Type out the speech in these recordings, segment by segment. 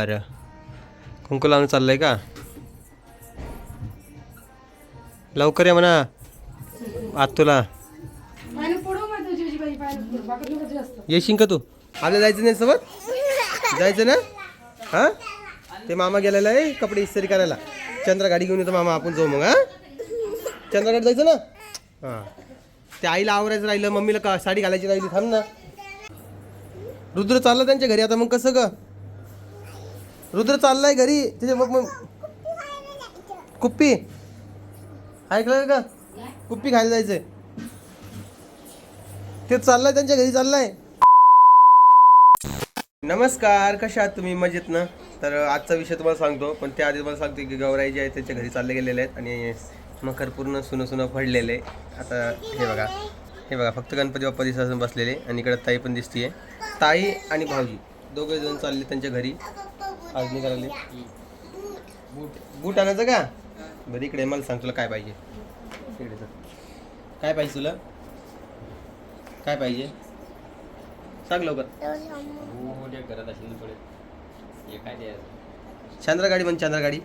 बर. कुंकू लावून चाललंय का? लवकर ये म्हणा आत तुला. येशील का तू? आपल्याला जायचं नाही सोबत? जायचं ना? हा? ते मामा गेलेला आहे कपडे इस्त्री करायला. चंद्र गाडी घेऊन येतो मामा आपण जाऊ मग हा? चंद्रगाडी जायचं ना? हा. ते आईला आवरायचं राहिलं मम्मीला का साडी घालायची राहिली थांब ना. रुद्र चालला त्यांच्या घरी आता मग कसं ग? रुद्र चाललाय घरी. तिथे मग मग कुप्पी. ऐकलं का? कुप्पी खायला जायचंय. ते चाललाय त्यांच्या घरी चाललाय. नमस्कार कशा आहात तुम्ही? मजेत ना? तर आजचा विषय तुम्हाला सांगतो पण त्या आधी तुम्हाला सांगतो की गौराई जे आहे त्यांच्या घरी चालले गेलेले आहेत आणि मकर पूर्ण सुनं सुनं फडलेले आता हे बघा हे बघा फक्त गणपती बाप्पा दिसासून बसलेले आणि इकडे ताई पण दिसतीये. ताई आणि भाऊजी दोघे जण चालले त्यांच्या घरी. आज निघाले बूट बूट आणायचं का? बरं इकडे मला सांग तुला काय पाहिजे. इकडे. काय पाहिजे तुला? काय पाहिजे? सांग लवकर. चंद्रा गाडी म्हण चंद्रा गाडी.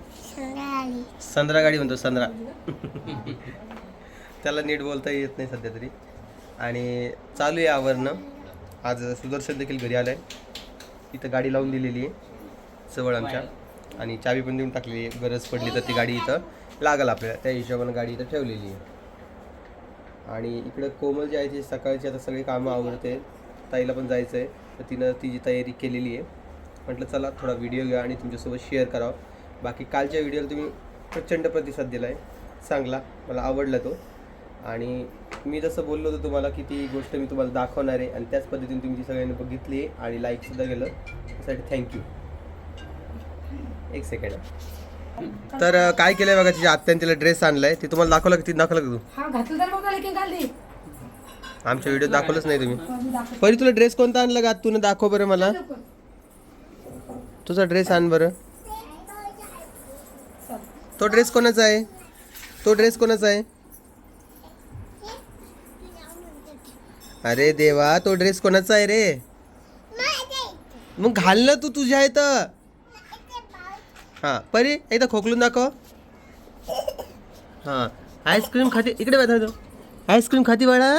संद्रा गाडी. म्हणतो संद्रा त्याला नीट बोलता येत नाही सध्या तरी. आणि चालू आहे आवरणं. आज सुदर्शन देखील घरी आलाय. इथं गाडी लावून दिलेली आहे. जवळ आमच्या आणि चावी पण देऊन टाकलेली आहे. गरज पडली तर ती गाडी इथं लागल आपल्याला. त्या हिशोबानं गाडी इथं ठेवलेली आहे. आणि इकडं कोमल जी आहे ती सकाळची आता सगळी कामं आवडते ताईला पण जायचं आहे तर तिनं तिची तयारी केलेली आहे. म्हटलं चला थोडा व्हिडिओ घ्या आणि तुमच्यासोबत शेअर करावा. बाकी कालच्या व्हिडिओला तुम्ही प्रचंड प्रतिसाद दिला आहे चांगला. मला आवडला तो. आणि मी जसं बोललो होतो तुम्हाला की ती गोष्ट मी तुम्हाला दाखवणार आहे. आणि त्याच पद्धतीने तुम्ही ती सगळ्यांनी बघितली आहे. आणि लाईकसुद्धा केलं. त्यासाठी थँक्यू एक सेकंड तर काय केलंय बघा तिच्या आत्याने तिला ड्रेस आणलाय. ते तुम्हाला दाखवलं की? ती दाखवलं का तू? हा घातलं तर बघा लेकिन घालली आमच्या व्हिडिओ दाखवलंच नाही तुम्ही. परी तुला ड्रेस कोणता आणला का? तुला दाखव बरं मला. तुझा ड्रेस आण बरं. तो ड्रेस कोणाचा आहे? तो ड्रेस कोणाचा आहे? अरे देवा तो ड्रेस कोणाचा आहे रे? मग घाल ना तू तुझ्या इथं. हा परी एकदा खोकलून दाखव. हा आईस्क्रीम खाते इकडे बघा तो आईस्क्रीम खाती बाळा?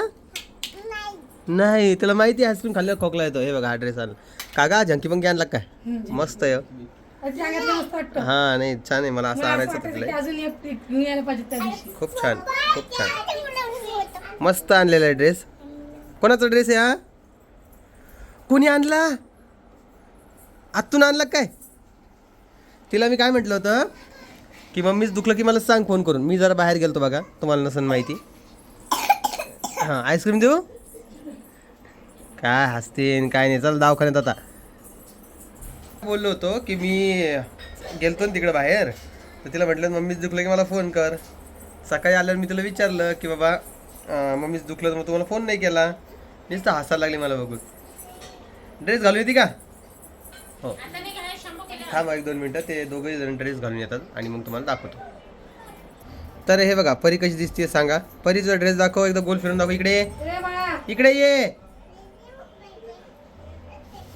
नाही तुला माहिती आहे आईस्क्रीम खाल्ल्यावर खोकला येतो. हे बघा हा ड्रेस आणला कागा झंकी पंकी आणला काय. मस्त आहे हो. वाटतं. हा नाही छान आहे मला असं आणायचं तिथलं अजून एक एक घेऊन यायला पाहिजे त्या दिवशी. खूप छान खूप छान. मस्त आणलेला आहे ड्रेस कोणाचा ड्रेस आहे हा? कोणी आणला? आत्तून आणला काय? तिला मी काय म्हटलं होतं की मम्मीच दुखलं की मला सांग फोन करून. मी जरा बाहेर गेलो बघा तुम्हाला नसन माहिती. हां आईस्क्रीम देऊ? काय हसते काय नाही. चल दवाखान्यात आता. बोललो होतो की मी गेलतो ना तिकडं बाहेर. तर तिला म्हटलं मम्मीच दुखलं की मला फोन कर. सकाळी आल्यावर मी तिला विचारलं की बाबा मम्मीच दुखलं तर मग तुम्हाला फोन नाही केला. नुसतं हसायला लागली मला बघून. ड्रेस घालू येते का? हो. थांब एक दोन मिनटं ते दोघंही जण ड्रेस घालून येतात आणि मग तुम्हाला दाखवतो. तर हे बघा परी कशी दिसते सांगा. परीचा ड्रेस दाखव एकदा गोल फिरून दाखव. इकडे ये. ए बाळा. इकडे ये.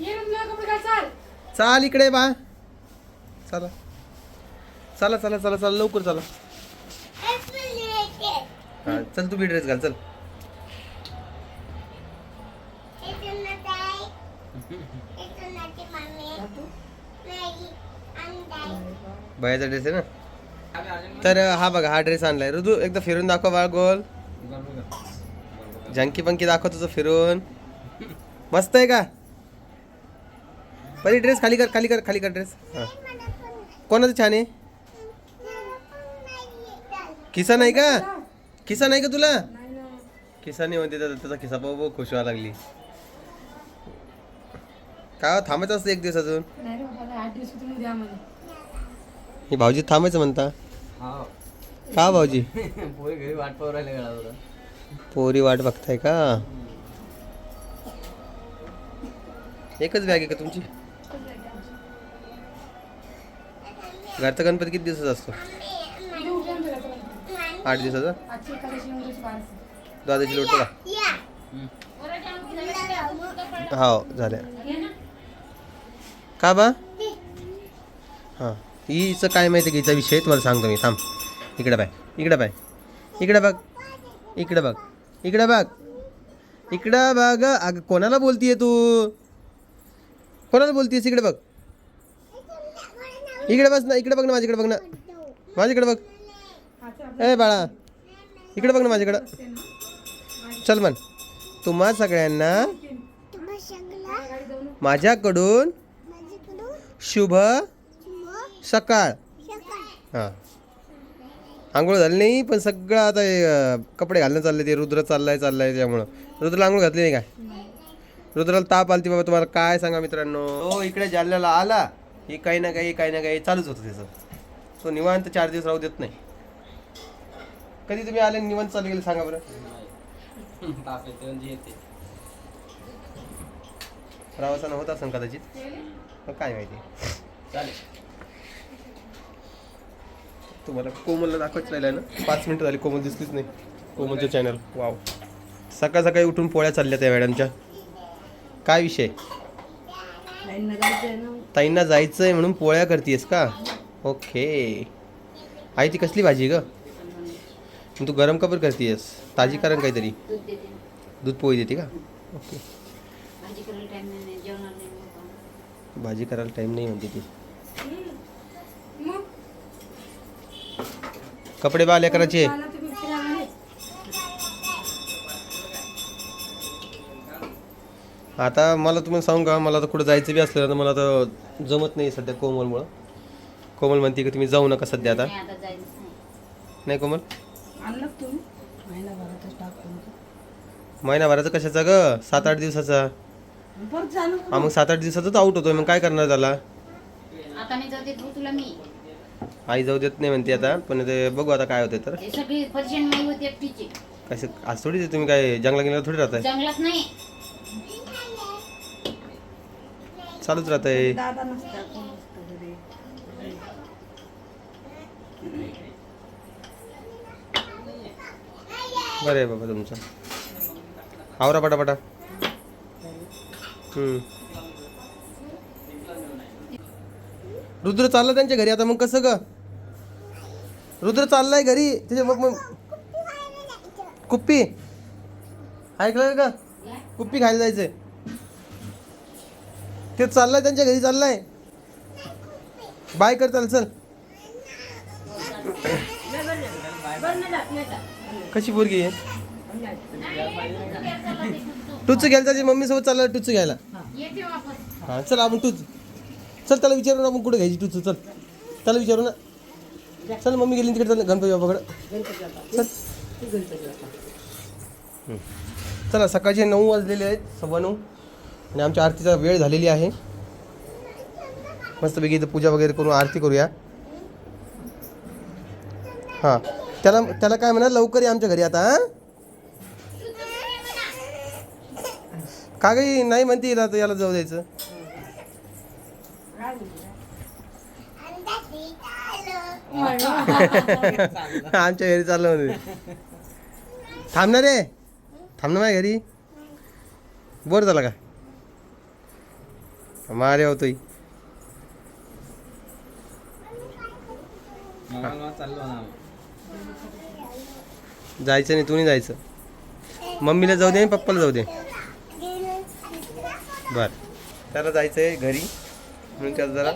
ये ना तुला कपडे घाल चाल. चाल इकडे बा. चला. चला चला चला चला लवकर चला. हा चल तू बी ड्रेस घाल चल. भयाचा ड्रेस आहे ना? तर हा बघा हा ड्रेस आणलाय. ऋतू एकदा फिरून दाखव बाळ गोल. झंकी पंकी दाखव तुझं फिरून. मस्त आहे का? परी ड्रेस खाली कर खाली कर खाली कर ड्रेस हां. कोणाचं छान आहे? किसा नाही का? किसा नाही का तुला? खिसा किसा नाही म्हणते तर त्याचा खिसा पाहू बघ खुश व्हायला लागली. काय हो, थांबायचं असतं एक दिवस अजून नाही रे बाबा आठ दिवस तुम्ही द्या मला हे भाऊजी थांबायचं म्हणता? का भाऊजी? पोरी घरी वाट पाहू राहिले पोरी वाट बघताय का? एकच बॅग आहे का तुमची? घरचा गणपती किती दिवसाचा असतो. आठ दिवसाचा? दादाची लोटतो का? हो झाल्या. का बा? हां. हिचं काय माहिती की? हिचा विषय तुम्हाला सांगतो मी. थांब. इकडे बाय इकडे बाय इकडे बघ. इकडे बघ. इकडे बघ. इकडं बघ. अगं कोणाला बोलतीये तू? कोणाला बोलतीयस? इकडे बघ. इकडे बस ना. इकडे बघ ना माझ्याकडे. बघ ना. माझ्याकडे बघ. ए बाळा. इकडे बघ ना माझ्याकडं. चल मन तुम्हा सगळ्यांना माझ्याकडून शुभ सकाळ. हां. आंघोळ झाली नाही पण सगळं आता हे, कपडे घालणं चालले ते रुद्र चाललाय चाललाय त्यामुळं. रुद्रला आंघोळ घातली नाही काय रुद्राला ताप आलती बाबा तुम्हाला काय सांगा मित्रांनो? हो इकडे जालन्याला आला हे काही ना काही काही ना काही चालूच होतं त्याचं. तो निवांत चार दिवस राहू देत नाही. कधी तुम्ही आले आणि निवांत चालू गेले सांगा बरं. ताप येते म्हणजे येते प्रवासानं होत असेल कदाचित. मग काय माहिती. चालेल. तुम्हाला कोमलला दाखवत राहिलं ना? पाच मिनिटं झाली कोमल दिसलीच नाही. कोमलचं चॅनल वाव. सकाळ सकाळी उठून पोळ्या चालल्या त्या मॅडमच्या. काय विषय? ताईंना जायचं आहे म्हणून पोळ्या करतेस का? ओके. आई ती कसली भाजी ग? तू गरम कबर करतेस ताजी कारण काहीतरी. दूध पोळी देते का? ओके. भाजी करायला टाइम नाही जेवणार नाही. मग. भाजी करायला टाईम नाही म्हणते ती मग कपडे बा तुम्ही नाही. आता मला तुम्हाला सांगू का मला तर कुठं जायचं बी असलं तर मला तर जमत नाही सध्या कोमलमुळं. कोमल म्हणते की तुम्ही जाऊ नका सध्या आता. नाही आता जायचं नाही. नाही कोमल? तुम्ही? महिनाभराचं कशाचा ग? सात आठ दिवसाचा. हा मग सात आठ दिवसातच आउट होतोय मग काय करणार त्याला? आई जाऊ देत नाही म्हणते आता पण ते बघू आता काय होते तर. हे सगळी पर्शन नाही होती एकटीची. कसं आज थोडी तुम्ही काय जंगला गेला थोडी राहताय? जंगलात नाही. चालूच राहतंय. दादा नसता कोण नसतं घरी. बरं आहे बाबा तुमचं. आवरा पटापटा. हम्म. रुद्र चालला त्यांच्या घरी आता मग कसं ग? रुद्र चाललाय घरी त्याच्या मग मग कुप्पी. ऐकलं का कुप्पी खायला जायचंय. ते चाललाय त्यांच्या घरी चाललाय. बाय कर चाल चल. कशी पोरगी आहे? टूच घ्यायला त्याची मम्मी सोबत चालला टूच घ्यायला. हा चल आपण टूच. चल त्याला विचारू ना मग कुठे घ्यायची तू चल त्याला विचारू ना. चल मम्मी गेली तिकडे चल गणपती बाबाकडे चल. चला सकाळचे नऊ वाजलेले आहेत सव्वा नऊ. आणि आमच्या आरतीचा वेळ झालेली आहे. मस्तपैकी इथं पूजा वगैरे करून आरती करूया. हां. त्याला त्याला काय म्हणा लवकर या आमच्या घरी आता हां? का काही नाही म्हणते हिला याला जाऊ द्यायचं. आमच्या घरी चाललं होते. थांबणार रे थांबणार माझ्या घरी? बोर झाला का? मारे होतोय जायचं नाही तुम्ही जायचं. मम्मीला जाऊ दे आणि पप्पाला जाऊ दे. बर. त्याला जायचं आहे घरी. म्हणून त्याला जरा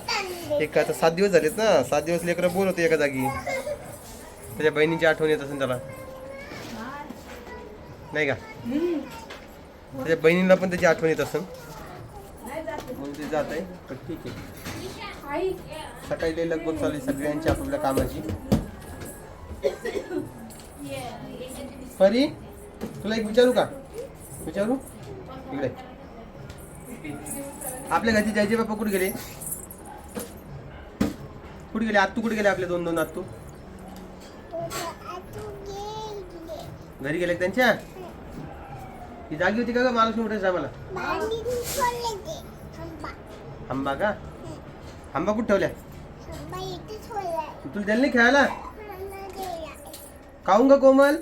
एक आता सात दिवस झालेत ना. सात दिवस लेकरं बोल होते एका जागी. त्याच्या बहिणीची आठवण येत असेल त्याला. नाही का? त्याच्या बहिणीला पण त्याची आठवण येत असेल. म्हणून ते जात आहे ठीक आहे. सकाळी लई लगबग चालू आहे सगळ्यांची आपापल्या कामाची. परी तुला एक विचारू का? विचारू? इकडे. आपल्या घरचे जायचे बाप्पा कुठे गेले. कुठे गेले? आत्तू कुठे गेले आपले दोन दोन आत्तू? घरी गेले त्यांच्या? ही जागी होती का ग? महालक्ष्मी मोठ्या आम्हाला? आंबा का? आंबा कुठे ठेवल्या? तुला द्यायला नाही खेळायला? काहून का कोमल.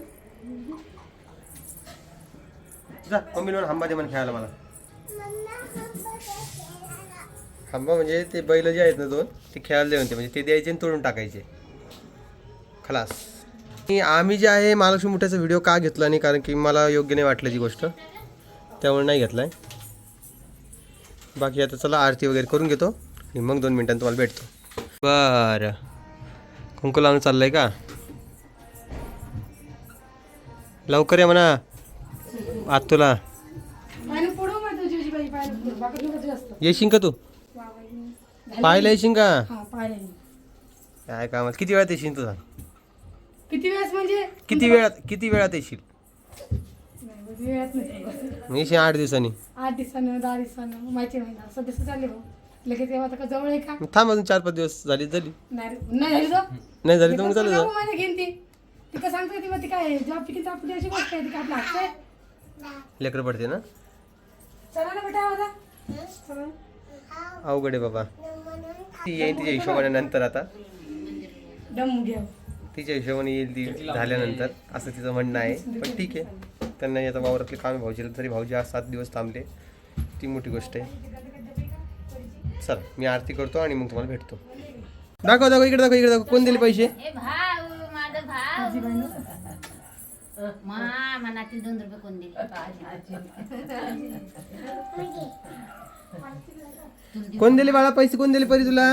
जा मम्मी म्हणून आंबा दे म्हण खेळायला मला. खांबा म्हणजे ते बैल जे आहेत ना दोन ते खेळायला द्यावे होते म्हणजे ते द्यायचे आणि तोडून टाकायचे. खलास. आणि आम्ही जे आहे महालक्ष्मी मोठ्याचा व्हिडिओ का घेतला नाही? कारण की मला योग्य नाही वाटलं ती गोष्ट. त्यामुळे नाही घेतला आहे बाकी आता चला आरती वगैरे करून घेतो. आणि मग दोन मिनटांनी तुम्हाला भेटतो. बरं. कुंकू लावून चाललंय का? लवकर या म्हणा. आत तुला. येशील का तू. पाहायला येशील का? हा. काय कामात? किती वेळात येशील तुझा? किती वेळेस म्हणजे? किती वेळात किती वेळात येशील? नाही, बघ, वेळात नाही मग येशील आठ दिवसांनी. आठ दिवसानं दहा दिवसानं माहिती नाही ना सध्या चालले भाऊ लगेच तेव्हा आता का जवळ आहे का? मग थांब अजून चार पाच दिवस झाली झाली. नाही रे, नाही झाली? नाही झाली तर मग चालू जा घेईन ती. ती का सांगते ती मग ती काय जॉब आपली अशी गोष्ट आहे ती का आपला हक्क आहे? लेकरं पडते ना? चला ना बेटा चला. अवघड आहे बाबा. ती येईल तिच्या हिशोबाने नंतर आता. तिच्या हिशोबाने येईल ती झाल्यानंतर असं तिचं म्हणणं आहे. पण ठीक आहे. त्यांना आता वावरातले काम आहे भाऊजीला तरी भाऊजी आज सात दिवस थांबले. ती मोठी गोष्ट आहे. चल मी आरती करतो आणि मग तुम्हाला भेटतो. दाखव दाखव इकडे दाखव इकडे दाखव. कोण दिले पैसे? ए भाऊ माझा भाऊ. मा मनातील दोन रुपये कोण दिले? कोण दिले बाळा पैसे? कोण दिले परी तुला?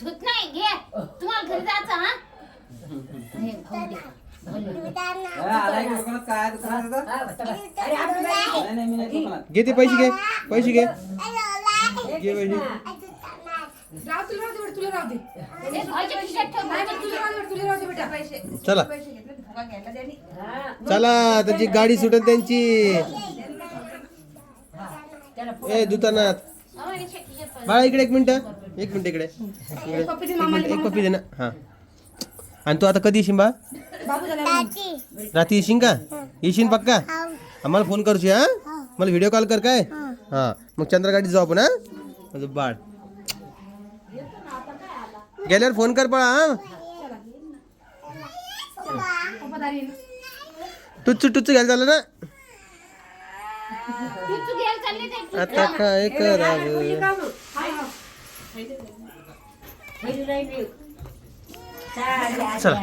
धुत नाही घे. तुम्हाला घरी जायचं हा? हे भाऊ दे. ते पैसे घे. पैसे घे. घे पैसे. राव तुला राहू दे बेटा तुला राहू दे. हे भाऊच्या खिशात ठेव नाही नाही, तुला राहू दे बेटा, तुला राहू दे बेटा. पैसे चला चला त्याची गाडी सुटत त्यांची. ए पैसे. बाळा इकडे एक मिनिट. एक मिनिट इकडे. एक मामाले मिनिट एक पप्पी दे ना. हा. आणि तू आता कधी येशील बा? रात्री येशील का? येशील पक्का? आम्हाला फोन करशी हा? मला व्हिडिओ कॉल कर काय? हा. मग चंद्रगाडीत जाऊ आपण हा? माझं बाळ. गेल्यावर फोन कर पळा हा? पप्पा दारी टुच्चू टुच्चू घ्यायला झालं ना? चालली ते. आता काय करावं? चला.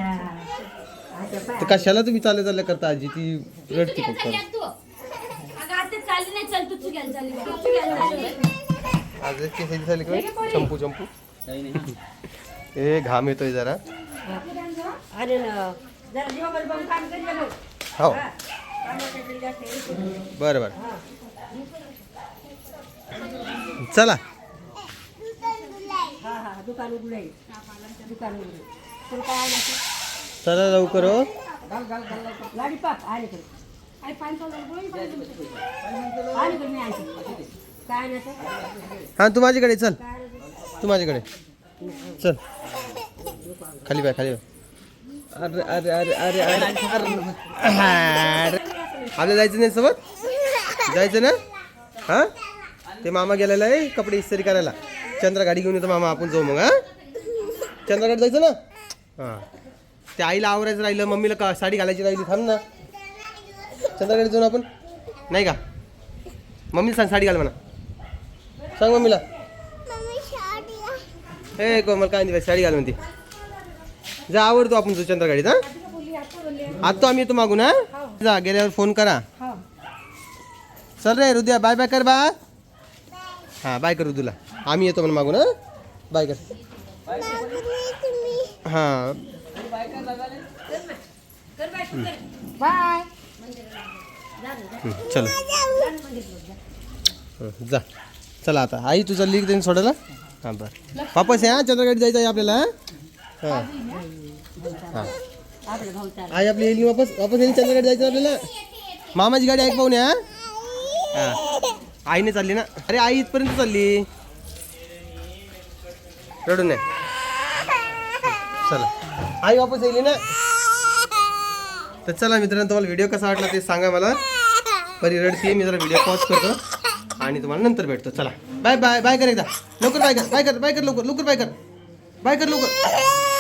तर कशाला तुम्ही चालले चालले करता आजी? ती रडती खूप चालली आहे तू. अगं आता चालली नाही चल तू तू घ्यायला चालली. तू तू घ्यायला चालली. आज केस झाले काय चंपू चंपू. ए घाम येतोय जरा. हो बरं बरं चला. चला लवकर हो. झालं. हा तू माझ्याकडे चल. तू माझ्याकडे चल. खाली बाय खाली बाय अरे अरे अरे अरे अरे आपल्याला जायचं नाही सोबत? जायचं ना? हा? ते मामा गेलेला आहे कपडे इस्त्री करायला. चंद्र गाडी घेऊन येतो मामा आपण जाऊ मग हा? चंद्रगाडी जायचं ना? हां. ते आईला आवरायचं राहिलं मम्मीला का साडी घालायची राहिली थांब ना. चंद्रगाडी जाऊन आपण? नाही का? मम्मीला सांग साडी घाल म्हणा. सांग मम्मीला. हे कोमल काय नाही साडी घाल म्हणते. जा आवडतो आपण सुचंद्र गाडीत हा? आता आम्ही येतो मागून हा? जा गेल्यावर फोन करा. चल रे हृदया बाय बाय कर बा. हा बाय कर तुला आम्ही येतो म्हणून मागून हा? बाय कर. हां. बाय जा. चला आता. आई तू चालली देईन सोडायला? हां बरं. वापस आहे चंद्रगाडी जायचं आहे आपल्याला हां हां आई आपली येईल वापस वापस येईल चंद्रगड जायचं आपल्याला? मामाची गाडी ऐक पाहुणे या हां. आईने चालली ना. अरे आई इथपर्यंत चालली. रडून नाही चला. आई वापस येईल ना. तर चला मित्रांनो तुम्हाला व्हिडिओ कसा वाटला ते सांगा मला. परी रडते मी जरा व्हिडिओ पॉज करतो. आणि तुम्हाला नंतर भेटतो. चला. बाय बाय बाय कर एकदा. लवकर बाय कर. बाय कर बाय कर लवकर. लवकर बाय कर. बाय कर लवकर.